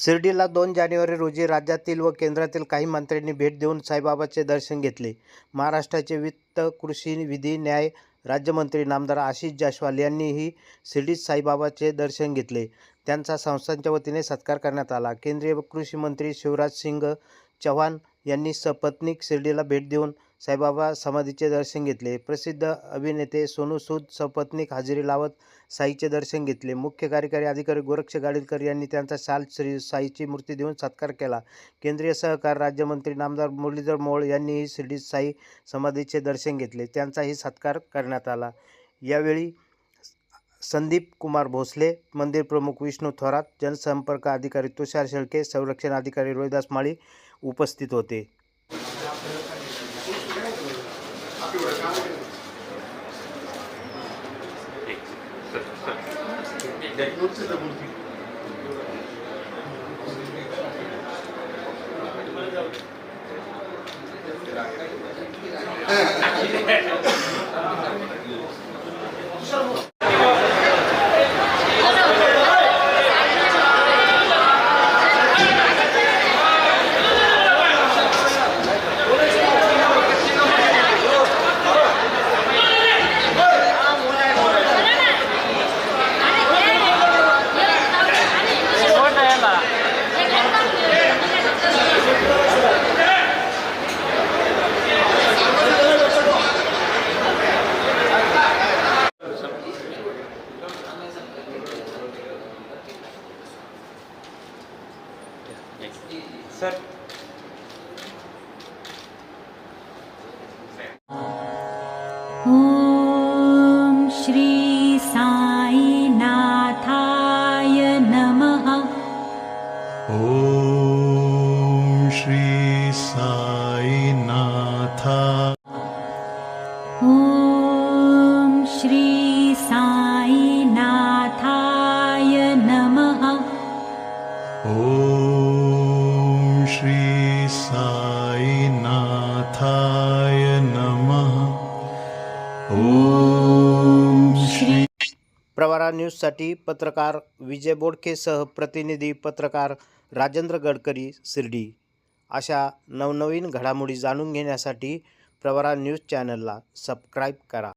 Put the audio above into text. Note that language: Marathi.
शिर्डीला दोन जानेवारी रोजी राज्यातील व केंद्रातील काही मंत्र्यांनी भेट देऊन साईबाबाचे दर्शन घेतले. महाराष्ट्राचे वित्त कृषी विधी न्याय राज्यमंत्री नामदार आशिष जायस्वाल यांनीही शिर्डीत साईबाबाचे दर्शन घेतले. त्यांचा संस्थांच्या वतीने सत्कार करण्यात आला. केंद्रीय कृषी मंत्री शिवराज सिंग चौहान यांनी सपत्नीक शिर्डीला भेट देऊन साईबाबा समाधीचे दर्शन घेतले. प्रसिद्ध अभिनेते सोनू सूद सपत्नीक हजेरी लावत साईचे दर्शन घेतले. मुख्य कार्यकारी अधिकारी गोरक्ष गाडीलकर यांनी त्यांचा शाल श्री साईची मूर्ती देऊन सत्कार केला. केंद्रीय सहकार राज्यमंत्री नामदार मुरलीधर मोळ यांनीही शिर्डीत साई समाधीचे दर्शन घेतले. त्यांचाही सत्कार करण्यात आला. यावेळी संदीप कुमार भोसले मंदिर प्रमुख विष्णू थोरात जनसंपर्क अधिकारी तुषार शेळके संरक्षण अधिकारी रोहिदास माळी उपस्थित होते. হ্যাঁ। सर. ॐ श्री साईनाथाय नमः. ॐ श्री साईनाथ. ॐ श्री साईनाथाय नमः. ॐ साईनाथाय नमः. ॐ श्री प्रवारा न्यूजसाठी पत्रकार विजय बोडकेसह प्रतिनिधी पत्रकार राजेंद्र गडकरी शिर्डी. अशा नवनवीन घडामोडी जाणून घेण्यासाठी प्रवारा न्यूज चॅनलला सबस्क्राईब करा.